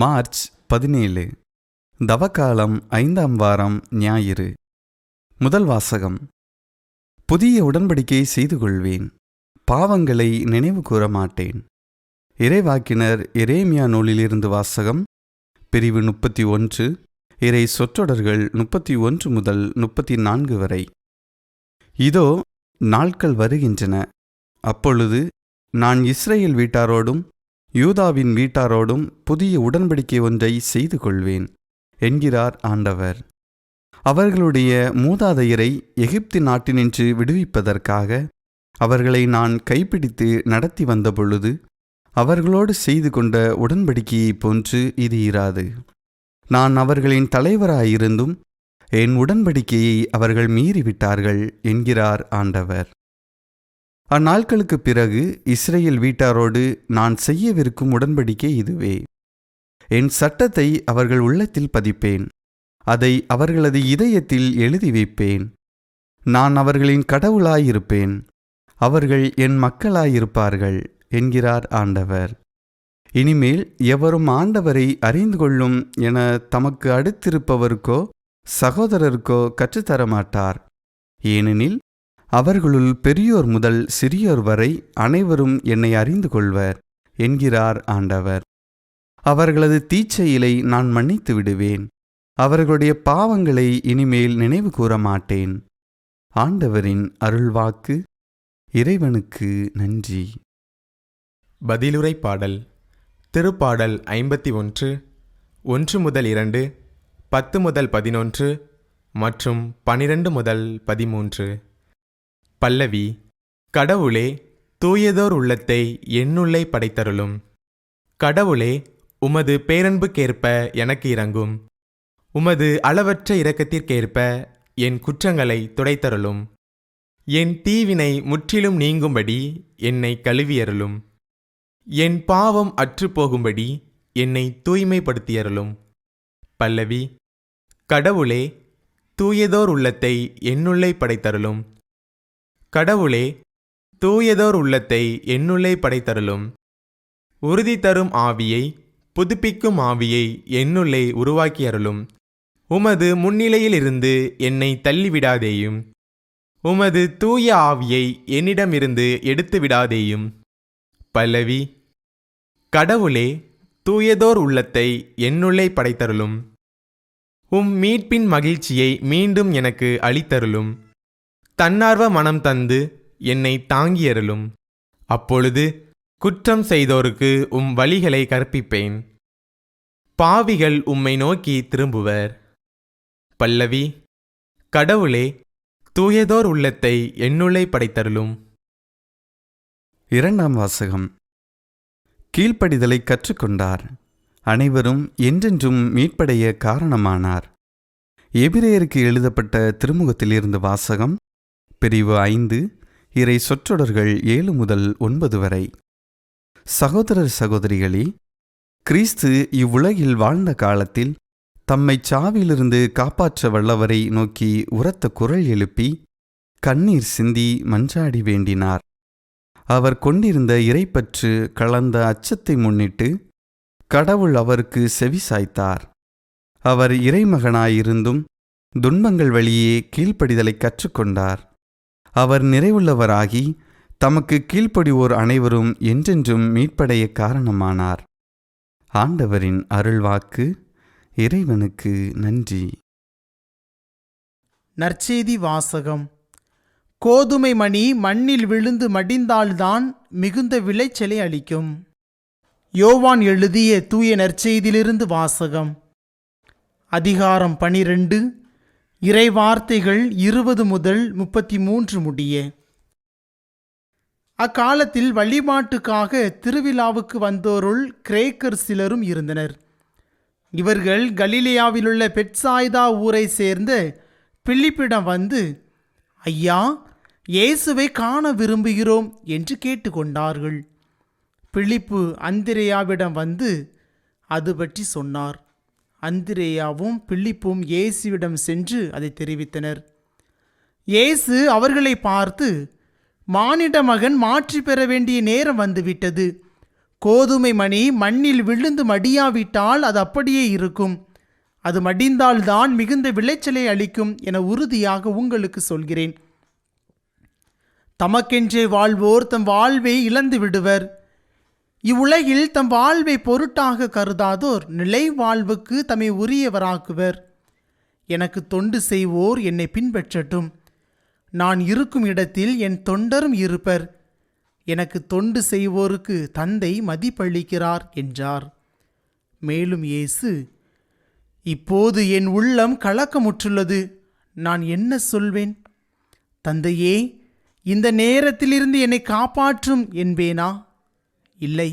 March பதினேழு. தவக்காலம் ஐந்தாம் வாரம் ஞாயிறு. முதல் வாசகம். புதிய உடன்படிக்கை செய்து கொள்வேன். பாவங்களை நினைவு கூற மாட்டேன். இறைவாக்கினர் இரேமியா நூலிலிருந்து வாசகம். பிரிவு முப்பத்தி ஒன்று இறை சொற்றொடர்கள் முப்பத்தி ஒன்று முதல் முப்பத்தி நான்கு வரை. இதோ நாட்கள் வருகின்றன. அப்பொழுது நான் இஸ்ரேல் வீட்டாரோடும் யூதாவின் வீட்டாரோடும் புதிய உடன்படிக்கை ஒன்றை செய்து கொள்வேன் என்கிறார் ஆண்டவர். அவர்களுடைய மூதாதையரை எகிப்து நாட்டினின்று விடுவிப்பதற்காக அவர்களை நான் கைப்பிடித்து நடத்தி வந்தபொழுது அவர்களோடு செய்து கொண்ட உடன்படிக்கையைப் போன்று இது இராது. நான் அவர்களின் தலைவராயிருந்தும் என் உடன்படிக்கையை அவர்கள் மீறிவிட்டார்கள் என்கிறார் ஆண்டவர். அந்நாட்களுக்குப் பிறகு இஸ்ரேல் வீட்டாரோடு நான் செய்யவிருக்கும் உடன்படிக்கை இதுவே. என் சட்டத்தை அவர்கள் உள்ளத்தில் பதிப்பேன். அதை அவர்களது இதயத்தில் எழுதி வைப்பேன். நான் அவர்களின் கடவுளாயிருப்பேன். அவர்கள் என் மக்களாயிருப்பார்கள் என்கிறார் ஆண்டவர். இனிமேல் எவரும் ஆண்டவரை அறிந்து கொள்ளும் என தமக்கு அடுத்திருப்பவருக்கோ சகோதரருக்கோ கற்றுத்தரமாட்டார். ஏனெனில் அவர்களுள் பெரியோர் முதல் சிறியோர் வரை அனைவரும் என்னை அறிந்து கொள்வர் என்கிறார் ஆண்டவர். அவர்களது தீச்செயலை நான் மன்னித்து விடுவேன். அவர்களுடைய பாவங்களை இனிமேல் நினைவு கூற மாட்டேன் ஆண்டவரின் அருள்வாக்கு இறைவனுக்கு நன்றி. பதிலுரை பாடல் திருப்பாடல் ஐம்பத்தி ஒன்று ஒன்று முதல் இரண்டு பத்து முதல் பதினொன்று மற்றும் பனிரெண்டு முதல் பதிமூன்று. பல்லவி கடவுளே தூயதோர் உள்ளத்தை என்னுள்ளே படைத்தருளும். கடவுளே உமது பேரன்புக்கேற்ப எனக்கு இறங்கும் உமது அளவற்ற இரக்கத்திற்கேற்ப என் குற்றங்களை துடைத்தருளும். என் தீவினை முற்றிலும் நீங்கும்படி என்னை கழுவியருளும். என் பாவம் அற்றுப்போகும்படி என்னை தூய்மைப்படுத்தியருளும். பல்லவி கடவுளே தூயதோர் உள்ளத்தை என்னுள்ளே படைத்தருளும். கடவுளே தூயதோர் உள்ளத்தை என்னுள்ளே படைத்தருளும். உறுதி தரும் ஆவியை புதுப்பிக்கும் ஆவியை என்னுள்ளே உருவாக்கியருளும். உமது முன்னிலையிலிருந்து என்னை தள்ளிவிடாதேயும். உமது தூய ஆவியை என்னிடமிருந்து எடுத்து விடாதேயும் பல்லவி கடவுளே தூயதோர் உள்ளத்தை என்னுள்ளே படைத்தருளும். உம் மீட்பின் மகிழ்ச்சியை மீண்டும் எனக்கு அளித்தருளும். தன்னார்வ மனம் தந்து என்னை தாங்கியருளும். அப்பொழுது குற்றம் செய்தோருக்கு உம் வழிகளை கற்பிப்பேன். பாவிகள் உம்மை நோக்கி திரும்புவர். பல்லவி கடவுளே தூயதோர் உள்ளத்தை என்னுள்ளே படைத்தருளும். இரண்டாம் வாசகம். கீழ்ப்படிதலை கற்றுக்கொண்டார். அனைவரும் என்றென்றும் மீட்படைய காரணமானார். எபிரேயருக்கு எழுதப்பட்ட திருமுகத்திலிருந்து வாசகம் பிரிவு ஐந்து இறை சொற்றொடர்கள் ஏழு முதல் ஒன்பது வரை. சகோதரர் சகோதரிகளே கிறிஸ்து இவ்வுலகில் வாழ்ந்த காலத்தில் தம்மை சாவிலிருந்து காப்பாற்ற வல்லவரை நோக்கி உரத்த குரல் எழுப்பி கண்ணீர் சிந்தி மஞ்சாடி வேண்டினார். அவர் கொண்டிருந்த இறைப்பற்று கலந்த அச்சத்தை முன்னிட்டு கடவுள் அவருக்கு செவி சாய்த்தார். அவர் இறைமகனாயிருந்தும் துன்பங்கள் வழியே கீழ்ப்படிதலை கற்றுக்கொண்டார். அவர் நிறைவுள்ளவராகி தமக்கு கீழ்ப்படிவோர் அனைவரும் என்றென்றும் மீட்படைய காரணமானார். ஆண்டவரின் அருள்வாக்கு இறைவனுக்கு நன்றி. நற்செய்தி வாசகம். கோதுமை மணி மண்ணில் விழுந்து மடிந்தால்தான் மிகுந்த விளைச்சலை அளிக்கும். யோவான் எழுதிய தூய நற்செய்தியிலிருந்து வாசகம். அதிகாரம் பனிரெண்டு இறைவார்த்தைகள் இருபது முதல் முப்பத்தி மூன்று முடிய. அக்காலத்தில் வழிபாட்டுக்காக திருவிழாவுக்கு வந்தோருள் கிரேக்கர் சிலரும் இருந்தனர். இவர்கள் கலிலியாவிலுள்ள பெட்சாய்தா ஊரை சேர்ந்த பிலிப்பிடம் வந்து ஐயா இயேசுவை காண விரும்புகிறோம் என்று கேட்டுக்கொண்டார்கள். பிலிப்பு அந்திரேயாவிடம் வந்து அது பற்றி சொன்னார். அந்திரேயாவும் பிள்ளிப்பும் இயேசுவிடம் சென்று அதை தெரிவித்தனர். இயேசு அவர்களை பார்த்து மானிட மகன் மாற்றி பெற வேண்டிய நேரம் வந்துவிட்டது. கோதுமை மணி மண்ணில் விழுந்து மடியாவிட்டால் அது அப்படியே இருக்கும். அது மடிந்தால்தான் மிகுந்த விளைச்சலை அளிக்கும் என உறுதியாக உங்களுக்கு சொல்கிறேன். தமக்கென்றே வாழ்வோர் தம் வாழ்வை இழந்து விடுவர். இவ்வுலகில் தம் வாழ்வை பொருட்டாக கருதாதோர் நிலை வாழ்வுக்கு தம்மை உரியவராக்குவர். எனக்கு தொண்டு செய்வோர் என்னை பின்பற்றட்டும். நான் இருக்கும் இடத்தில் என் தொண்டரும் இருப்பர். எனக்கு தொண்டு செய்வோருக்கு தந்தை மதிப்பளிக்கிறார் என்றார். மேலும் இயேசு இப்போது என் உள்ளம் கலக்கமுற்றுள்ளது. நான் என்ன சொல்வேன்? தந்தையே இந்த நேரத்திலிருந்து என்னை காப்பாற்றும் என்பேனா? இல்லை.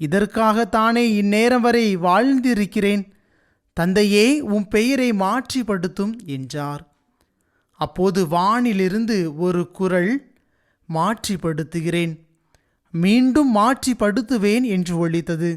இதற்காகத்தானே இந்நேரம் வரை வாழ்ந்திருக்கிறேன். தந்தையே உம் பெயரை மாற்றிப்படுத்தும் என்றார். அப்போது வானிலிருந்து ஒரு குரல் மாற்றிப்படுத்துகிறேன். மீண்டும் மாற்றிப்படுத்துவேன் என்று ஒழித்தது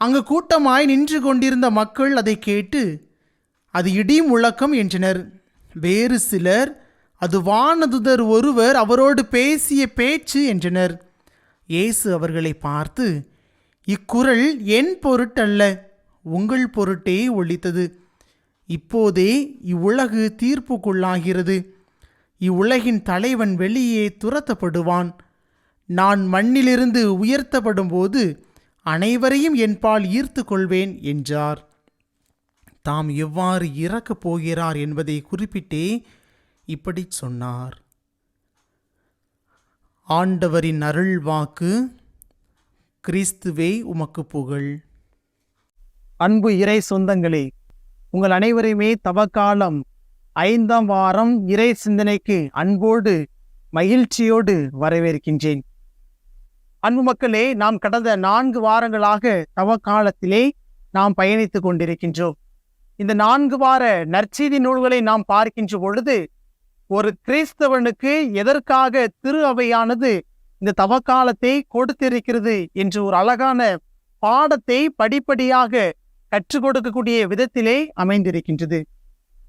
அங்கு கூட்டமாய் நின்று கொண்டிருந்த மக்கள் அதை கேட்டு அது இடி முழக்கம் என்றனர். வேறு சிலர் அது வானதுதர் ஒருவர் அவரோடு பேசிய பேச்சு என்றனர். இயேசு அவர்களை பார்த்து இக்குரல் என் பொருட்டல்ல உங்கள் பொருட்டே ஒழித்தது. இப்போதே இவ்வுலகு தீர்ப்புக்குள்ளாகிறது. இவ்வுலகின் தலைவன் வெளியே துரத்தப்படுவான். நான் மண்ணிலிருந்து உயர்த்தப்படும்போது அனைவரையும் என்பால் ஈர்த்து கொள்வேன் என்றார். தாம் எவ்வாறு இறக்கப் போகிறார் என்பதை குறிப்பிட்டே இப்படி சொன்னார். ஆண்டவரின் அருள் வாக்கு கிறிஸ்துவே உமக்கு புகழ். அன்பு இறை சொந்தங்களே உங்கள் அனைவரையுமே தவக்காலம் ஐந்தாம் வாரம் இறை சிந்தனைக்கு அன்போடு மகிழ்ச்சியோடு வரவேற்கின்றேன். அன்பு மக்களே நாம் கடந்த நான்கு வாரங்களாக தவக்காலத்திலே நாம் பயணித்துக் கொண்டிருக்கின்றோம். இந்த நான்கு வார நற்செய்தி நூல்களை நாம் பார்க்கின்ற பொழுது ஒரு கிறிஸ்தவனுக்கு எதற்காக திரு அவையானது இந்த தவக்காலத்தை கொடுத்திருக்கிறது என்று ஒரு அழகான பாடத்தை படிப்படியாக கற்றுக் கொடுக்கக்கூடிய விதத்திலே அமைந்திருக்கின்றது.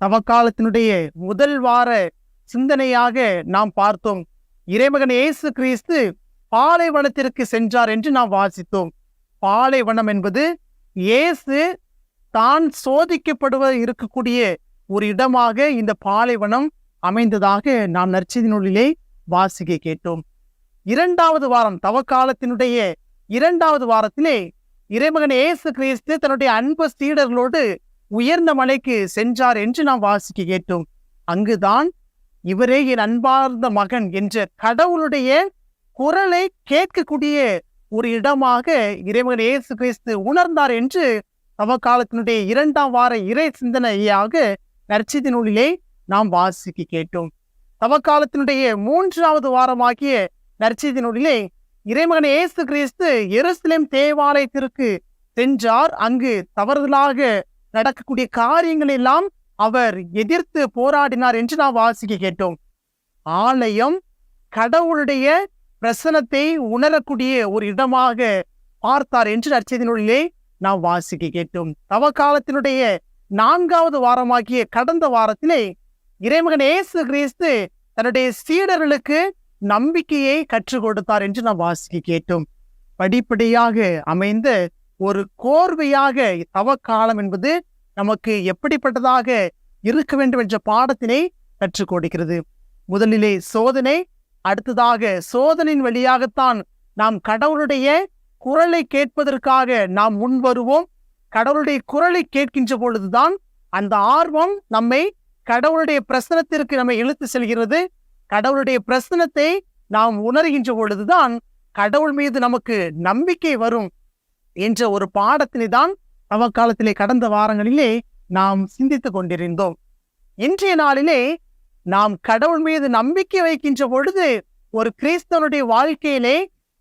தவக்காலத்தினுடைய முதல் வார சிந்தனையாக நாம் பார்த்தோம். இறைமகன் இயேசு கிறிஸ்து பாலைவனத்திற்கு சென்றார் என்று நாம் வாசித்தோம். பாலைவனம் என்பது இயேசு தான் சோதிக்கப்படுவ இருக்கக்கூடிய ஒரு இடமாக இந்த பாலைவனம் அமைந்ததாக நாம் நற்செய்தி நூலிலே வாசிக்க கேட்டோம். இரண்டாவது வாரம் தவக்காலத்தினுடைய இரண்டாவது வாரத்திலே இறைமகன் ஏசு கிறிஸ்து தன்னுடைய அன்பு சீடர்களோடு உயர்ந்த மலைக்கு சென்றார் என்று நாம் வாசிக்க கேட்டோம். அங்குதான் இவரே என் அன்பார்ந்த மகன் என்ற கடவுளுடைய குரலை கேட்கக்கூடிய ஒரு இடமாக இறைமகன் இயேசு கிறிஸ்து உணர்ந்தார் என்று தவக்காலத்தினுடைய இரண்டாம் வார இறை சிந்தனையாக நற்செய்தி நூலிலே நாம் வாசிக்க கேட்டோம். தவக்காலத்தினுடைய மூன்றாவது வாரமாகிய நற்செய்தி நூலிலே இறைமகன் ஏசு கிறிஸ்து எருசலேம் தேவாலயத்திற்கு சென்றார். அங்கு தவறுதலாக நடக்கக்கூடிய காரியங்கள் எல்லாம் அவர் எதிர்த்து போராடினார் என்று நாம் வாசிக்க கேட்டோம். ஆலயம் கடவுளுடைய பிரசனத்தை உணரக்கூடிய ஒரு இடமாக பார்த்தார் என்று நற்செய்தி நூலிலே நாம் வாசிக்க கேட்டோம். தவ காலத்தினுடைய நான்காவது வாரமாகிய கடந்த வாரத்திலே இறைமகன் ஏசு கிறிஸ்து தன்னுடைய சீடர்களுக்கு நம்பிக்கையை கற்றுக் கொடுத்தார் என்று நாம் வாசிக்க கேட்டோம். படிப்படியாக அமைந்த ஒரு கோர்வையாக தவக்காலம் என்பது நமக்கு எப்படிப்பட்டதாக இருக்க வேண்டும் என்ற பாடத்தினை கற்றுக் கொடுக்கிறது. முதலிலே சோதனை அடுத்ததாக சோதனையின் வழியாகத்தான் நாம் கடவுளுடைய குரலை கேட்பதற்காக நாம் முன் வருவோம். கடவுளுடைய குரலை கேட்கின்ற பொழுதுதான் அந்த ஆர்வம் நம்மை கடவுளுடைய பிரசனத்திற்கு நம்மை இழுத்து செல்கிறது. கடவுளுடைய பிரசனத்தை நாம் உணர்கின்ற பொழுதுதான் கடவுள் மீது நமக்கு நம்பிக்கை வரும் என்ற ஒரு பாடத்தினை தான் நவக்காலத்திலே கடந்த வாரங்களிலே நாம் சிந்தித்துக் கொண்டிருந்தோம். இன்றைய நாளிலே நாம் கடவுள் மீது நம்பிக்கை வைக்கின்ற பொழுது ஒரு கிறிஸ்தவனுடைய வாழ்க்கையிலே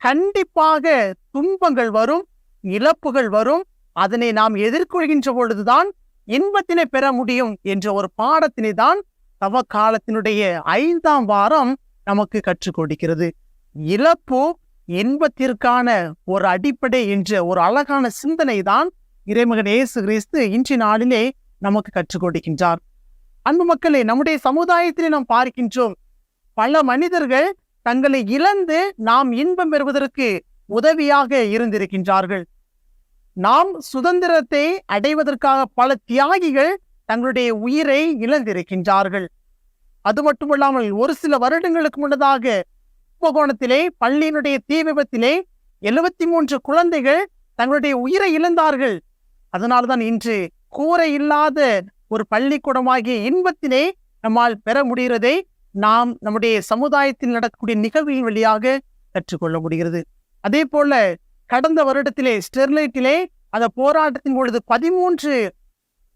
கண்டிப்பாக துன்பங்கள் வரும் இழப்புகள் வரும். அதனை நாம் எதிர்கொள்கின்ற பொழுதுதான் இன்பத்தினை பெற முடியும் என்ற ஒரு பாடத்தினை தான் தவக்காலத்தினுடைய ஐந்தாம் வாரம் நமக்கு கற்றுக் கொடுக்கிறது. இழப்பு இன்பத்திற்கான ஒரு அடிப்படை என்ற ஒரு அழகான சிந்தனை தான் இறைமகன் இயேசு கிறிஸ்து இன்றைய நாளிலே நமக்கு கற்றுக் கொடுக்கின்றார். அன்பு மக்களே நம்முடைய சமுதாயத்திலே நாம் பார்க்கின்றோம் பல மனிதர்கள் தங்களை இழந்து நாம் இன்பம் பெறுவதற்கு உதவியாக இருந்திருக்கின்றார்கள். நாம் சுதந்திரத்தை அடைவதற்காக பல தியாகிகள் தங்களுடைய உயிரை இழந்திருக்கின்றார்கள். அது மட்டுமல்லாமல் ஒரு சில வருடங்களுக்கு முன்னதாக கும்பகோணத்திலே பள்ளியினுடைய தீ விபத்திலே எழுபத்தி மூன்று குழந்தைகள் தங்களுடைய உயிரை இழந்தார்கள். அதனால்தான் இன்று கூரை இல்லாத ஒரு பள்ளிக்கூடமாகிய இன்பத்தினை நம்மால் பெற முடிகிறதை நாம் நம்முடைய சமுதாயத்தில் நடக்கக்கூடிய நிகழ்வின் வழியாக கற்றுக்கொள்ள முடிகிறது. அதே போல கடந்த வருடத்திலே ஸ்டெர்லைட்டிலே அந்த போராட்டத்தின் பொழுது பதிமூன்று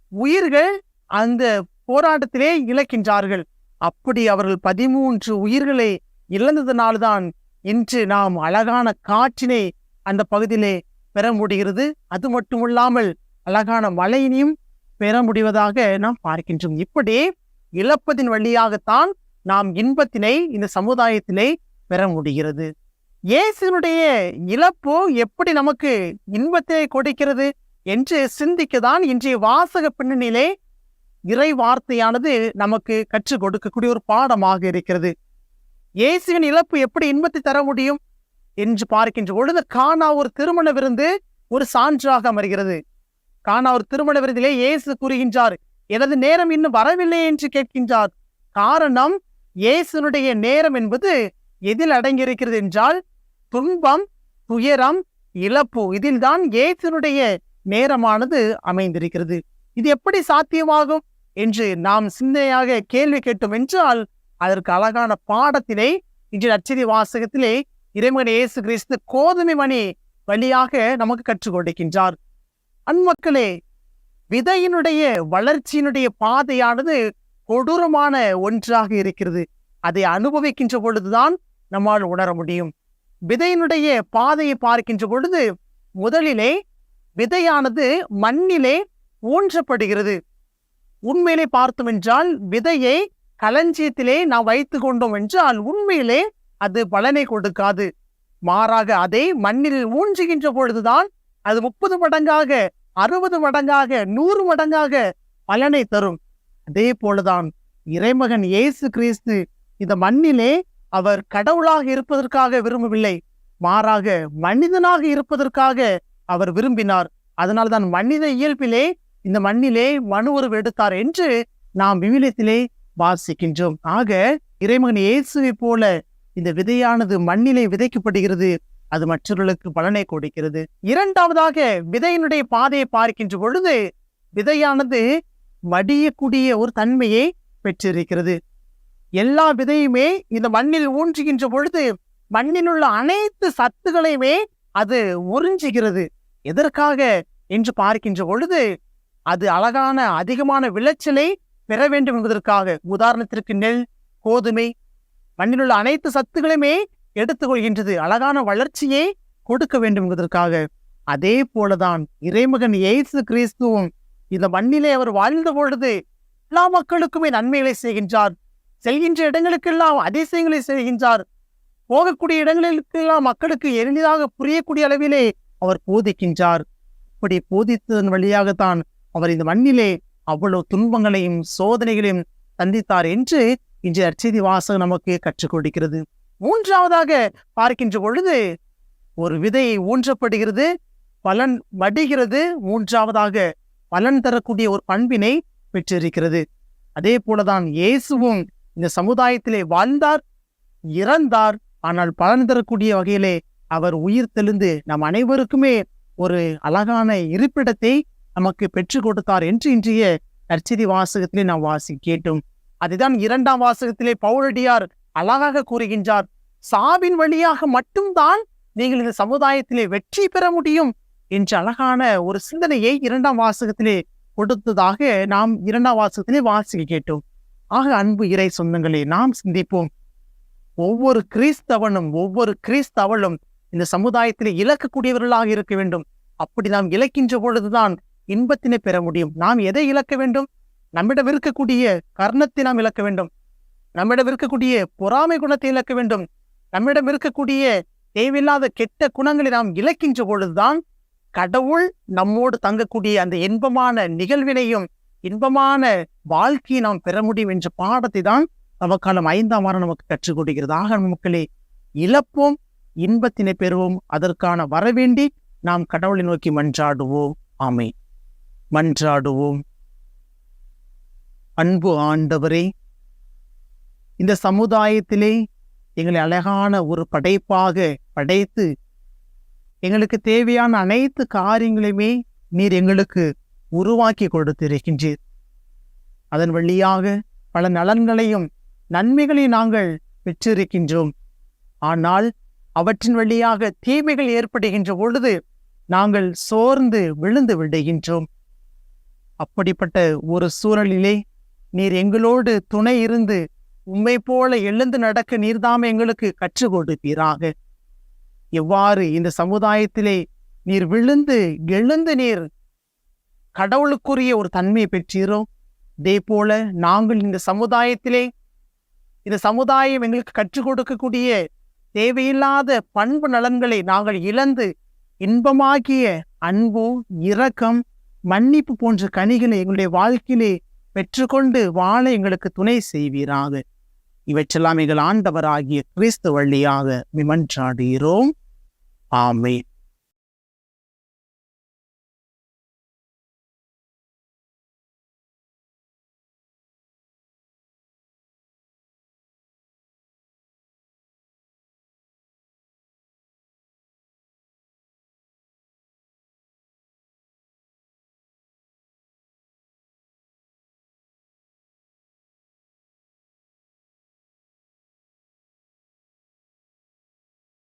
உயிர்கள் அந்த போராட்டத்திலே இழக்கின்றார்கள். அப்படி அவர்கள் பதிமூன்று உயிர்களை இழந்ததனால்தான் இன்று நாம் அழகான காற்றினை அந்த பகுதியிலே பெற முடிகிறது. அது மட்டுமல்லாமல் அழகான மழையினையும் பெற முடிவதாக நாம் பார்க்கின்றோம். இப்படி இழப்பதின் வழியாகத்தான் நாம் இன்பத்தினை இந்த சமுதாயத்திலே பெற முடிகிறது. இயேசுனுடைய இழப்பு எப்படி நமக்கு இன்பத்தை கொடுக்கிறது என்று சிந்திக்கதான் இன்றைய வாசக பின்னணியிலே இறை வார்த்தையானது நமக்கு கற்றுக் கொடுக்கக்கூடிய ஒரு பாடமாக இருக்கிறது. இயேசுவின் இழப்பு எப்படி இன்பத்தை தர முடியும் என்று பார்க்கின்ற பொழுது காணா ஒரு திருமண விருந்து ஒரு சான்றாக அமர்கிறது காணா ஒரு திருமண விருந்திலே இயேசு கூறுகின்றார் எனது நேரம் இன்னும் வரவில்லை என்று கேட்கின்றார். காரணம் இயேசுனுடைய நேரம் என்பது எதில் அடங்கியிருக்கிறது என்றால் துன்பம் துயரம் இழப்பு இதில்தான் இயேசுனுடைய நேரமானது அமைந்திருக்கிறது. இது எப்படி சாத்தியமாகும் என்று நாம் சிந்தையாக கேள்வி கேட்டோம் என்றால் அதற்கு அழகான பாடத்திலே இன்று நச்சதி வாசகத்திலே இறைமகன் இயேசு கிறிஸ்து கோதுமை மணி வழியாக நமக்கு கற்றுக் கொடுக்கின்றார். அன்மக்களே விதையினுடைய வளர்ச்சியினுடைய பாதையானது கொடூரமான ஒன்றாக இருக்கிறது. அதை அனுபவிக்கின்ற பொழுதுதான் நம்மால் உணர முடியும். விதையினுடைய பாதையை பார்க்கின்ற பொழுது முதலிலே விதையானது மண்ணிலே ஊன்றப்படுகிறது. உண்மையிலே பார்த்தோம் என்றால் விதையை களஞ்சியத்திலே நாம் வைத்து கொண்டோம் என்றால் உண்மையிலே அது பலனை கொடுக்காது. மாறாக அதை மண்ணில் ஊன்றுகின்ற பொழுதுதான் அது முப்பது மடங்காக அறுபது மடங்காக நூறு மடங்காக பலனை தரும். அதே போலதான் இறைமகன் இயேசு கிறிஸ்து இந்த மண்ணிலே அவர் கடவுளாக இருப்பதற்காக விரும்பவில்லை மாறாக மனிதனாக இருப்பதற்காக அவர் விரும்பினார். அதனால்தான் மனித இயல்பிலே இந்த மண்ணிலே மனு உருவு எடுத்தார் என்று நாம் விவிலியத்திலே வாசிக்கின்றோம். ஆக இறைமகன் இயேசுவை போல இந்த விதையானது மண்ணிலே விதைக்கப்படுகிறது அது மற்றவர்களுக்கு பலனை கொடுக்கிறது. இரண்டாவதாக விதையினுடைய பாதையை பார்க்கின்ற பொழுது விதையானது வடியக்கூடிய ஒரு தன்மையை பெற்றிருக்கிறது. எல்லா விதையுமே இந்த மண்ணில் ஊன்றுகின்ற பொழுது மண்ணில் உள்ள அனைத்து சத்துகளையுமே அது உறிஞ்சுகிறது. எதற்காக என்று பார்க்கின்ற பொழுது அது அழகான அதிகமான விளைச்சலை பெற வேண்டும் என்பதற்காக. உதாரணத்திற்கு நெல் கோதுமை மண்ணில் உள்ள அனைத்து சத்துகளையுமே எடுத்துக்கொள்கின்றது. அழகான வளர்ச்சியை கொடுக்க வேண்டும் என்பதற்காக. அதே போலதான் இறைமகன் இயேசு கிறிஸ்துவும் இந்த மண்ணிலே அவர் வாழ்ந்த பொழுது எல்லா மக்களுக்குமே நன்மைகளை செய்கின்றார். செல்கின்ற இடங்களுக்கெல்லாம் அதிசயங்களை செய்கின்றார். போகக்கூடிய இடங்களுக்கெல்லாம் மக்களுக்கு எளிதாக புரியக்கூடிய அளவிலே அவர் போதிக்கின்றார். இப்படி போதித்ததன் வழியாகத்தான் அவர் இந்த மண்ணிலே அவ்வளவு துன்பங்களையும் சோதனைகளையும் சந்தித்தார் என்று இன்று அச்செய்தி வாசகம் நமக்கு கற்றுக் கொடுக்கிறது. மூன்றாவதாக பார்க்கின்ற பொழுது ஒரு விதை ஊன்றப்படுகிறது பலன் வடிகிறது. மூன்றாவதாக பலன் தரக்கூடிய ஒரு பண்பினை பெற்றிருக்கிறது. அதே போலதான் இயேசுவும் இந்த சமுதாயத்திலே வாழ்ந்தார் இறந்தார். ஆனால் பலன் தரக்கூடிய வகையிலே அவர் உயிர் தெளிந்து நம் அனைவருக்குமே ஒரு அழகான இருப்பிடத்தை நமக்கு பெற்றுக் கொடுத்தார் என்று இன்றைய நற்செய்தி வாசகத்திலே நாம் வாசி கேட்டோம். அதுதான் இரண்டாம் வாசகத்திலே பவுலடியார் அழகாக கூறுகின்றார் சாவின் வழியாக மட்டும்தான் நீங்கள் இந்த சமுதாயத்திலே வெற்றி பெற முடியும் என்ற அழகான ஒரு சிந்தனையை இரண்டாம் வாசகத்திலே கொடுத்ததாக நாம் இரண்டாம் வாசகத்திலே வாசிக்க கேட்டோம். ஆக அன்பு இறை சொந்தங்களே நாம் சிந்திப்போம். ஒவ்வொரு கிறிஸ்தவனும் ஒவ்வொரு கிறிஸ்தவளும் இந்த சமுதாயத்திலே இழக்கக்கூடியவர்களாக இருக்க வேண்டும். அப்படி நாம் இழக்கின்ற பொழுதுதான் இன்பத்தினை பெற முடியும். நாம் எதை இழக்க வேண்டும்? நம்மிடம் இருக்கக்கூடிய கர்ணத்தை நாம் இழக்க வேண்டும். நம்மிடம் இருக்கக்கூடிய பொறாமை குணத்தை இழக்க வேண்டும். நம்மிடம் இருக்கக்கூடிய தேவையில்லாத கெட்ட குணங்களை நாம் இழக்கின்ற பொழுதுதான் கடவுள் நம்மோடு தங்கக்கூடிய அந்த இன்பமான நிகழ்வினையும் இன்பமான வாழ்க்கையை நாம் பெற முடியும் என்ற பாடத்தை தான் தவக்காலம் ஐந்தாம் வாரம் நமக்கு கற்றுக் கொடுக்கிறது. ஆக மக்களே இழப்போம் இன்பத்தினை பெறுவோம். அதற்கான வரவேண்டி நாம் கடவுளை நோக்கி மன்றாடுவோம். ஆமை மன்றாடுவோம். அன்பு ஆண்டவரே இந்த சமுதாயத்திலே எங்களை அழகான ஒரு படைப்பாக படைத்து எங்களுக்கு தேவையான அனைத்து காரியங்களையுமே நீர் எங்களுக்கு உருவாக்கி கொடுத்திருக்கின்றீர். அதன் வழியாக பல நலன்களையும் நன்மைகளை நாங்கள் பெற்றிருக்கின்றோம். ஆனால் அவற்றின் வழியாக தீமைகள் ஏற்படுகின்ற பொழுது நாங்கள் சோர்ந்து விழுந்து விடுகின்றோம். அப்படிப்பட்ட ஒரு சூழலிலே நீர் எங்களோடு துணை இருந்து உண்மை போல எழுந்து நடக்க நீர்தாம் எங்களுக்கு கற்றுக் கொடுப்பீராக. எவ்வாறு இந்த சமுதாயத்திலே நீர் விழுந்து எழுந்து நீர் கடவுளுக்குரிய ஒரு தன்மையை பெற்றீரோ? இதே போல நாங்கள் இந்த சமுதாயத்திலே இந்த சமுதாயம் எங்களுக்கு கற்றுக் கொடுக்கக்கூடிய தேவையில்லாத பண்பு நலன்களை நாங்கள் இழந்து இன்பமாகிய அன்பு இரக்கம் மன்னிப்பு போன்ற கனிகளை எங்களுடைய வாழ்க்கையிலே பெற்றுக்கொண்டு வாழ எங்களுக்கு துணை செய்வீராக. இவற்றெல்லாம் எங்கள் ஆண்டவராகிய கிறிஸ்து வழியாக விமன்றாடுகிறோம். ஆமே